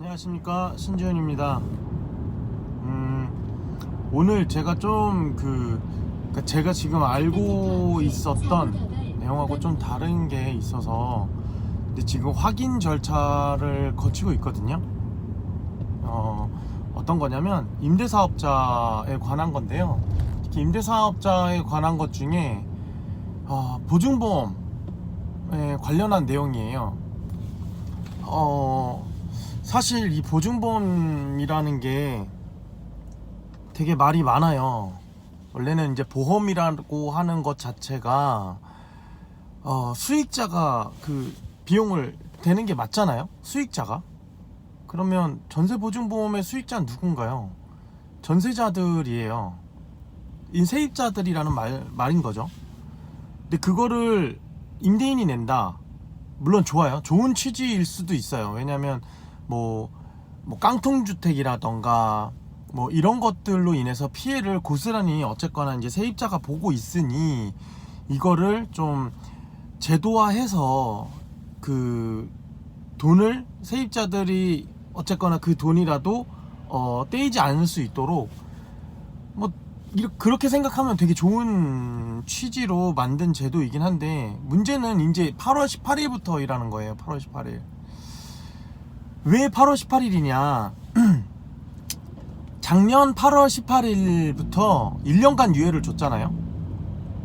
안녕하십니까 신지훈입니다. 음, 오늘 제가 좀 그 제가 지금 알고 있었던 내용하고 좀 다른 게 있어서 근데 지금 확인 절차를 거치고 있거든요. 어, 어떤 거냐면 임대사업자에 관한 건데요. 임대사업자에 관한 것 중에 어, 보증보험에 관련한 내용이에요. 어, 사실 이 보증보험이라는 게 되게 말이 많아요. 원래는 이제 보험이라고 하는 것 자체가 어, 수익자가 그 비용을 대는 게 맞잖아요. 수익자가. 그러면 전세보증보험의 수익자는 누군가요? 전세자들이에요. 인세입자들이라는 말, 말인 거죠. 근데 그거를 임대인이 낸다. 물론 좋아요. 좋은 취지일 수도 있어요. 왜냐면 뭐, 뭐 깡통주택이라던가 뭐 이런 것들로 인해서 피해를 고스란히 어쨌거나 이제 세입자가 보고 있으니 이거를 좀 제도화해서 그 돈을 세입자들이 어쨌거나 그 돈이라도 어 떼이지 않을 수 있도록 뭐 이렇게 그렇게 생각하면 되게 좋은 취지로 만든 제도이긴 한데 문제는 이제 8월 18일부터 일하는 거예요. 8월 18일. 왜 8월 18일이냐? 작년 8월 18일부터 1년간 유예를 줬잖아요.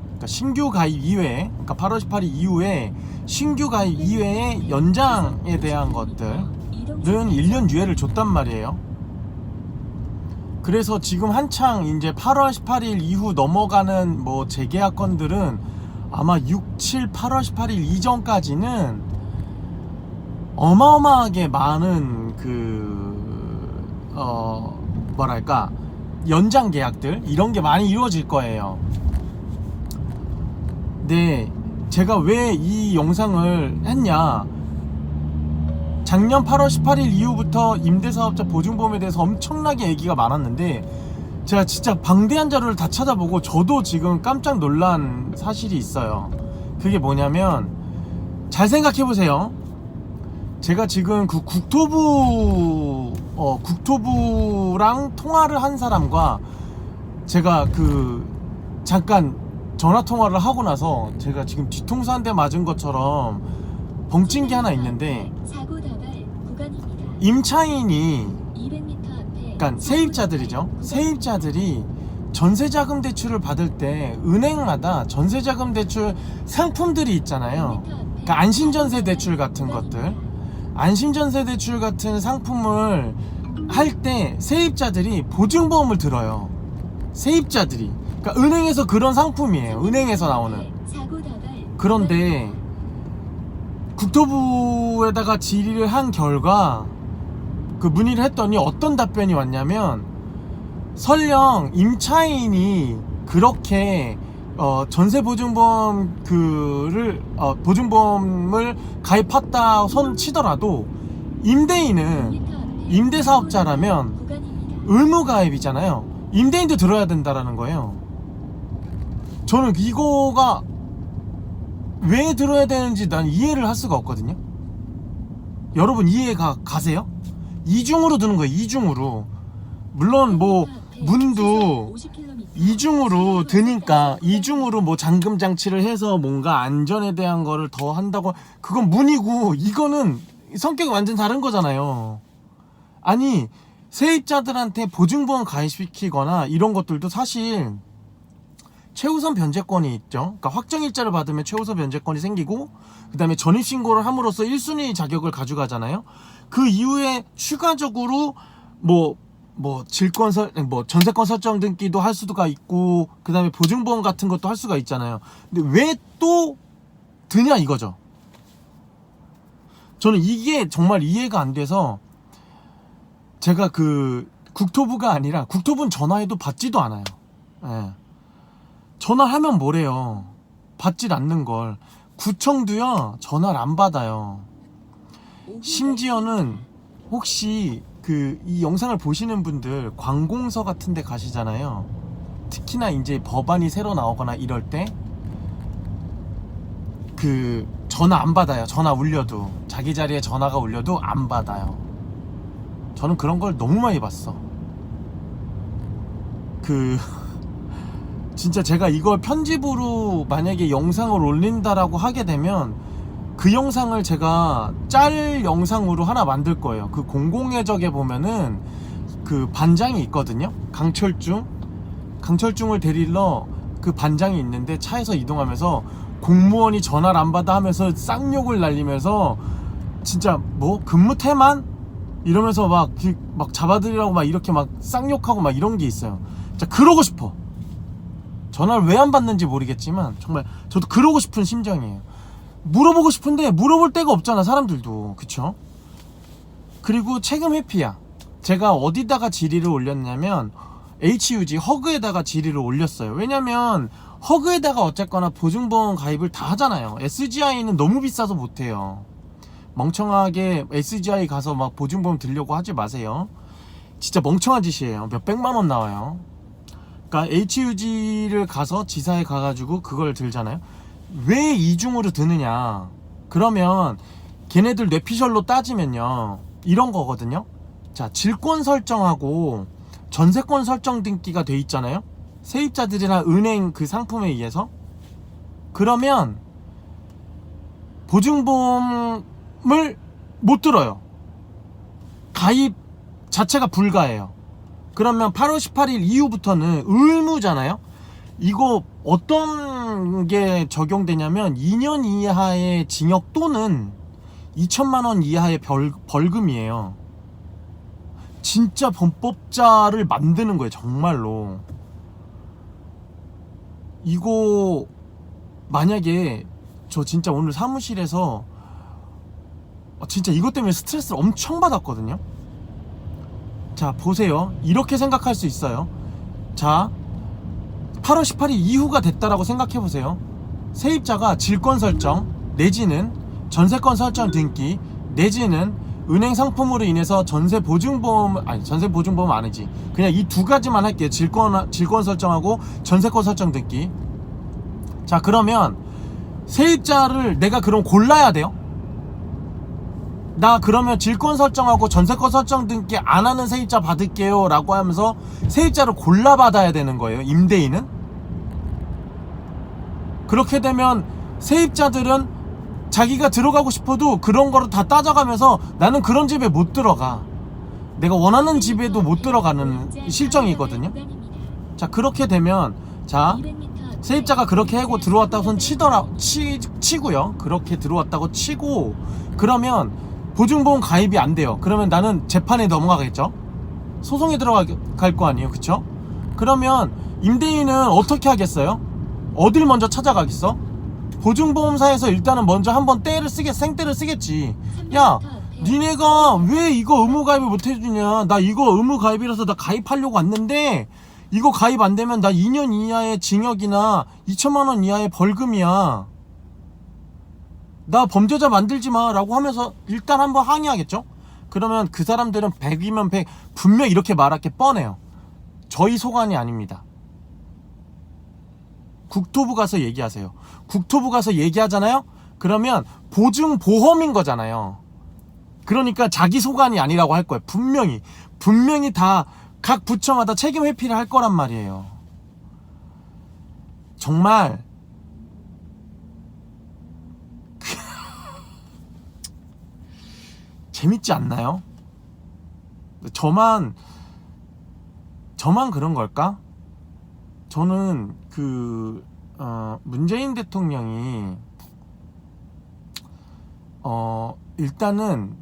그러니까 신규 가입 이외에, 그러니까 8월 18일 이후에 신규 가입 이외에 연장에 대한 것들은 1년 유예를 줬단 말이에요. 그래서 지금 한창 이제 8월 18일 이후 넘어가는 뭐 재계약 건들은 아마 6, 7, 8월 18일 이전까지는 어마어마하게 많은 그, 어, 뭐랄까, 연장 계약들, 이런 게 많이 이루어질 거예요. 근데 제가 왜 이 영상을 했냐. 작년 8월 18일 이후부터 임대사업자 보증보험에 대해서 엄청나게 얘기가 많았는데 제가 진짜 방대한 자료를 다 찾아보고 저도 지금 깜짝 놀란 사실이 있어요. 그게 뭐냐면 잘 생각해 보세요. 제가 지금 그 국토부 어 국토부랑 통화를 한 사람과 제가 그 잠깐 전화 통화를 하고 나서 제가 지금 뒤통수 한 대 맞은 것처럼 벙찐 게 하나 있는데. 임차인이 200m 앞에 그러니까 세입자들이죠. 세입자들이 전세자금 대출을 받을 때 은행마다 전세자금 대출 상품들이 있잖아요. 그러니까 안심전세 대출 같은 것들, 안심전세 대출 같은 상품을 할 때 세입자들이 보증보험을 들어요. 세입자들이. 그러니까 은행에서 그런 상품이에요. 은행에서 나오는. 그런데 국토부에다가 질의를 한 결과 그 문의를 했더니 어떤 답변이 왔냐면 설령 임차인이 그렇게 어, 전세 보증보험 그를 어, 보증보험을 가입했다 손 치더라도 임대인은 임대 사업자라면 구간입니다. 의무 가입이잖아요. 임대인도 들어야 된다라는 거예요. 저는 이거가 왜 들어야 되는지 난 이해를 할 수가 없거든요. 여러분 이해가 가세요? 이중으로 드는 거예요. 이중으로. 물론 뭐 문도 이중으로 드니까 이중으로 뭐 잠금 장치를 해서 뭔가 안전에 대한 거를 더 한다고 그건 문이고 이거는 성격이 완전 다른 거잖아요. 아니 세입자들한테 보증보험 가입시키거나 이런 것들도 사실 최우선 변제권이 있죠. 그러니까 확정일자를 받으면 최우선 변제권이 생기고 그다음에 전입신고를 함으로써 1순위 자격을 가져가잖아요. 그 이후에 추가적으로 뭐 뭐 질권 설, 뭐 전세권 설정 등기도 할 수가 있고 그 다음에 보증보험 같은 것도 할 수가 있잖아요. 근데 왜 또 드냐 이거죠. 저는 이게 정말 이해가 안 돼서 제가 그 국토부가 아니라 국토부는 전화해도 받지도 않아요. 예. 전화하면 뭐래요? 받질 않는 걸. 구청도요, 전화를 안 받아요. 심지어는 혹시 그 이 영상을 보시는 분들 관공서 같은 데 가시잖아요. 특히나 이제 법안이 새로 나오거나 이럴 때 그 전화 안 받아요. 전화 울려도 자기 자리에 전화가 울려도 안 받아요. 저는 그런 걸 너무 많이 봤어. 그 진짜 제가 이걸 편집으로 만약에 영상을 올린다라고 하게 되면 그 영상을 제가 짤 영상으로 하나 만들 거예요. 그 공공의 적에 보면은 그 반장이 있거든요. 강철중. 강철중을 데리러 그 반장이 있는데 차에서 이동하면서 공무원이 전화를 안 받아 하면서 쌍욕을 날리면서 진짜 뭐 근무 태만 이러면서 막, 그- 막 잡아들이라고 막 이렇게 막 쌍욕하고 막 이런 게 있어요. 진짜 그러고 싶어. 전화를 왜 안 받는지 모르겠지만 정말 저도 그러고 싶은 심정이에요. 물어보고 싶은데 물어볼 데가 없잖아 사람들도 그쵸? 그리고 최근 회피야. 제가 어디다가 질의를 올렸냐면 HUG 허그에다가 질의를 올렸어요. 왜냐면 허그에다가 어쨌거나 보증보험 가입을 다 하잖아요. SGI는 너무 비싸서 못해요. 멍청하게 SGI 가서 막 보증보험 들려고 하지 마세요. 진짜 멍청한 짓이에요. 몇 백만 원 나와요. 그러니까 HUG를 가서 지사에 가가지고 그걸 들잖아요. 왜 이중으로 드느냐? 그러면 걔네들 뇌피셜로 따지면요 이런 거거든요. 자 질권 설정하고 전세권 설정 등기가 돼 있잖아요. 세입자들이나 은행 그 상품에 의해서 그러면 보증보험을 못 들어요. 가입 자체가 불가해요. 그러면 8월 18일 이후부터는 의무잖아요. 이거 어떤 게 적용되냐면 2년 이하의 징역 또는 2천만 원 이하의 벌, 벌금이에요. 진짜 범법자를 만드는 거예요, 정말로. 이거 만약에 저 진짜 오늘 사무실에서 어, 진짜 이것 때문에 스트레스를 엄청 받았거든요. 자, 보세요. 이렇게 생각할 수 있어요. 자, 8월 18일 이후가 됐다라고 생각해 보세요. 세입자가 질권 설정 내지는 전세권 설정 등기 내지는 은행 상품으로 인해서 전세 보증보험 아니 전세 보증보험 아니지. 그냥 이 두 가지만 할게요. 질권 질권 설정하고 전세권 설정 등기. 자 그러면 세입자를 내가 그럼 골라야 돼요? 나 그러면 질권 설정하고 전세권 설정 등기 안 하는 세입자 받을게요 라고 하면서 세입자를 골라 받아야 되는 거예요. 임대인은 그렇게 되면 세입자들은 자기가 들어가고 싶어도 그런 거를 다 따져가면서 나는 그런 집에 못 들어가. 내가 원하는 집에도 못 들어가는 실정이거든요. 자 그렇게 되면 자 세입자가 그렇게 하고 들어왔다고 손 치더라 치, 치고요. 그렇게 들어왔다고 치고 그러면 보증보험 가입이 안 돼요. 그러면 나는 재판에 넘어가겠죠? 소송에 들어갈 거 아니에요. 그쵸? 그러면 임대인은 어떻게 하겠어요 어딜 먼저 찾아가겠어? 보증보험사에서 일단은 먼저 한번 떼를 쓰겠 생떼를 쓰겠지. 야 니네가 왜 이거 의무 가입을 못 해주냐? 나 이거 의무 가입이라서 나 가입하려고 왔는데 이거 가입 안 되면 나 2년 이하의 징역이나 2천만 원 이하의 벌금이야. 나 범죄자 만들지 마. 라고 하면서 일단 한번 항의하겠죠? 그러면 그 사람들은 100이면 100 분명 이렇게 말할 게 뻔해요. 저희 소관이 아닙니다 국토부 가서 얘기하세요. 국토부 가서 얘기하잖아요? 그러면 보증 보험인 거잖아요. 그러니까 자기 소관이 아니라고 할 거예요. 분명히. 분명히 다 각 부처마다 책임 회피를 할 거란 말이에요. 정말. 재밌지 않나요? 저만 저만 그런 걸까? 저는 그 어, 문재인 대통령이 어 일단은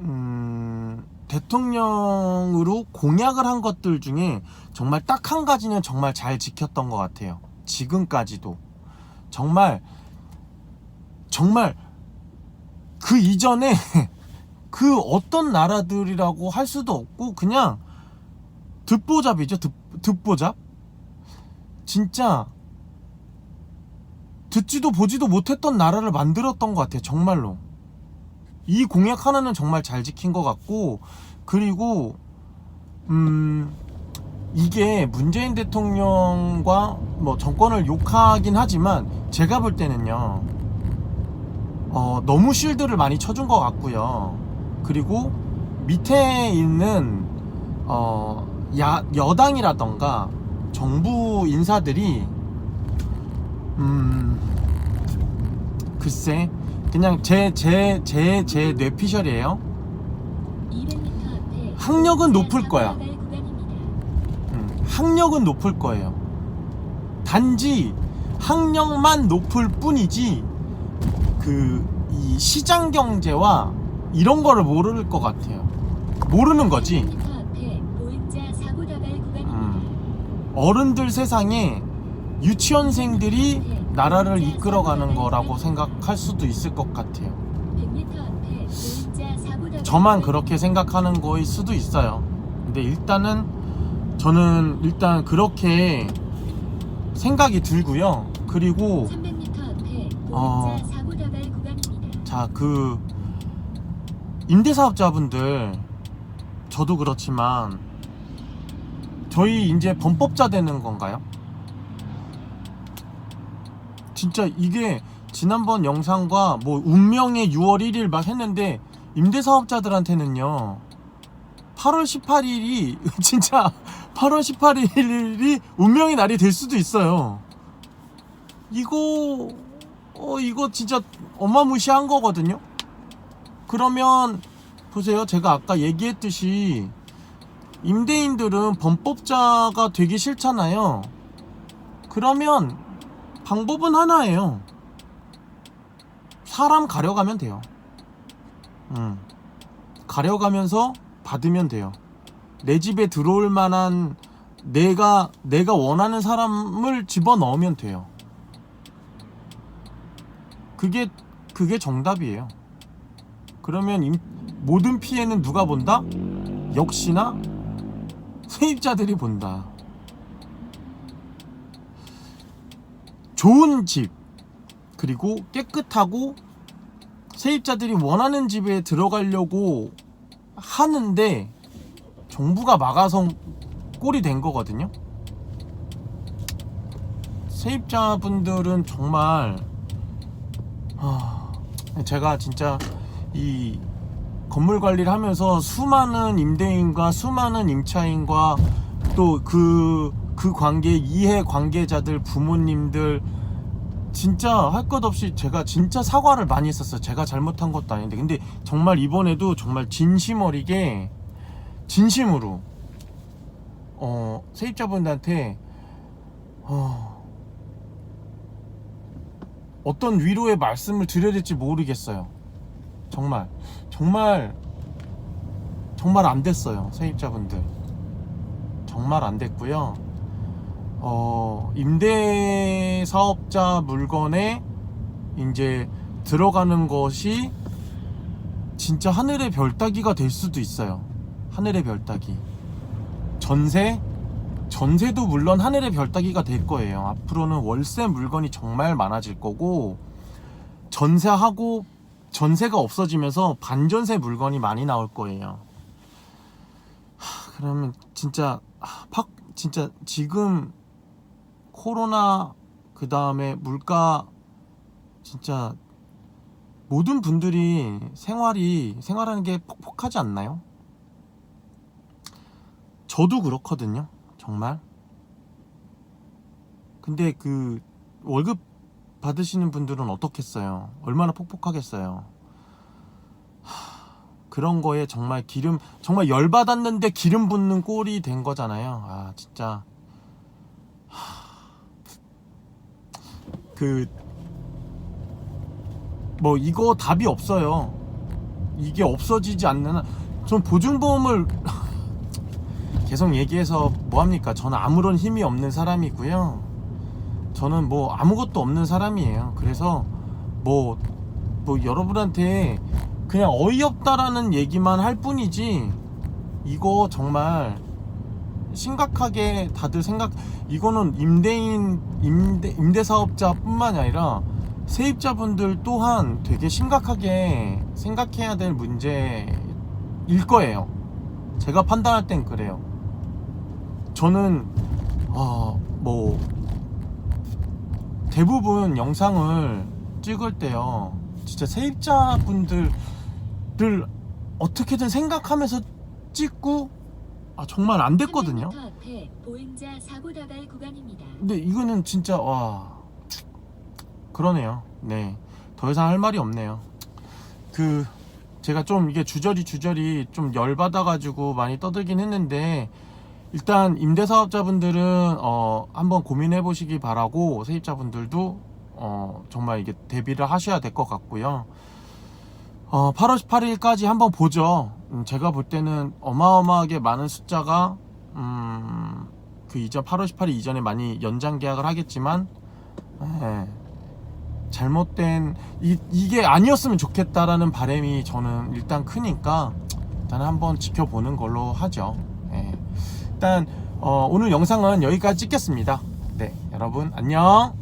음, 대통령으로 공약을 한 것들 중에 정말 딱 한 가지는 정말 잘 지켰던 것 같아요. 지금까지도. 정말 정말 그 이전에 그 어떤 나라들이라고 할 수도 없고 그냥 듣보잡이죠. 듣, 듣보잡 진짜 듣지도 보지도 못했던 나라를 만들었던 것 같아요 정말로. 이 공약 하나는 정말 잘 지킨 것 같고 그리고 음 이게 문재인 대통령과 뭐 정권을 욕하긴 하지만 제가 볼 때는요 어 너무 실드를 많이 쳐준 것 같고요. 그리고 밑에 있는 어, 야, 여당이라던가 정부 인사들이 음 글쎄 그냥 제 제 제 제 뇌피셜이에요. 200m 앞에 학력은 높을 거야. 음, 학력은 높을 거예요. 단지 학력만 높을 뿐이지 그 이 시장 경제와 이런 거를 모를 것 같아요. 모르는 거지. 300m 앞에 보행자 사고 나갈 구간입니다. 음, 어른들 세상에 유치원생들이 나라를 이끌어가는 거라고 생각할 수도 있을 것 같아요. 100m 앞에 보행자 사고 나갈 저만. 그렇게 생각하는 거일 수도 있어요. 근데 일단은 저는 일단 그렇게 생각이 들고요. 그리고 300m 앞에 보행자 어. 자, 그 임대사업자분들 저도 그렇지만 저희 이제 범법자 되는 건가요? 진짜 이게 지난번 영상과 뭐 운명의 6월 1일 막 했는데 임대사업자들한테는요 8월 18일이 진짜 8월 18일이 운명의 날이 될 수도 있어요. 이거 어 이거 진짜 어마무시한 거거든요. 그러면 보세요. 제가 아까 얘기했듯이 임대인들은 범법자가 되기 싫잖아요. 그러면 방법은 하나예요. 사람 가려가면 돼요. 음. 가려가면서 받으면 돼요. 내 집에 들어올 만한 내가 내가 원하는 사람을 집어 넣으면 돼요. 그게 그게 정답이에요. 그러면 임- 모든 피해는 누가 본다? 역시나 세입자들이 본다. 좋은 집 그리고 깨끗하고 세입자들이 원하는 집에 들어가려고 하는데 정부가 막아서 꼴이 된 거거든요. 세입자분들은 정말 아, 제가 진짜 이 건물 관리를 하면서 수많은 임대인과 수많은 임차인과 또그그 관계 이해 관계자들 부모님들 진짜 할 것 없이 제가 진짜 사과를 많이 했었어요. 제가 잘못한 것도 아닌데 근데 정말 이번에도 정말 진심 어리게 진심으로 어 세입자분들한테 어, 어떤 위로의 말씀을 드려야 될지 모르겠어요. 정말 정말 정말 안 됐어요 세입자분들 정말 안 됐고요. 어 임대 사업자 물건에 이제 들어가는 것이 진짜 하늘의 별 따기가 될 수도 있어요. 하늘의 별 따기. 전세 전세도 물론 하늘의 별 따기가 될 거예요. 앞으로는 월세 물건이 정말 많아질 거고 전세하고 전세가 없어지면서 반전세 물건이 많이 나올 거예요. 하, 그러면 진짜 하, 팍 진짜 지금 코로나 그 다음에 물가 진짜 모든 분들이 생활이 생활하는 게 퍽퍽하지 않나요? 저도 그렇거든요. 정말. 근데 그 월급 받으시는 분들은 어떻겠어요? 얼마나 폭폭하겠어요? 하, 그런 거에 정말 기름 정말 열 받았는데 기름 붓는 꼴이 된 거잖아요. 아 진짜 그뭐 이거 답이 없어요. 이게 없어지지 않는 한, 전 보증보험을 계속 얘기해서 뭐 합니까? 저는 아무런 힘이 없는 사람이고요. 저는 뭐 아무것도 없는 사람이에요. 그래서 뭐, 뭐 여러분한테 그냥 어이없다라는 얘기만 할 뿐이지 이거 정말 심각하게 다들 생각 이거는 임대인 임대 임대 사업자뿐만이 아니라 세입자분들 또한 되게 심각하게 생각해야 될 문제일 거예요. 제가 판단할 땐 그래요. 저는 어뭐 대부분 영상을 찍을 때요. 진짜 세입자분들을 어떻게든 생각하면서 찍고 아 정말 안 됐거든요. 300m 앞에 보행자 사고 다발 구간입니다. 근데 이거는 진짜 와 그러네요. 네. 더 이상 할 말이 없네요. 그 제가 좀 이게 주저리 주저리 좀 열받아 가지고 많이 떠들긴 했는데 일단 임대사업자분들은 어 한번 고민해 보시기 바라고 세입자분들도 어 정말 이게 대비를 하셔야 될 것 같고요. 어 8월 18일까지 한번 보죠. 음, 제가 볼 때는 어마어마하게 많은 숫자가 음, 그 이전 8월 18일 이전에 많이 연장 계약을 하겠지만 예, 잘못된 이, 이게 아니었으면 좋겠다라는 바람이 저는 일단 크니까 일단 한번 지켜보는 걸로 하죠. 예. 일단 어, 오늘 영상은 여기까지 찍겠습니다. 네, 여러분 안녕.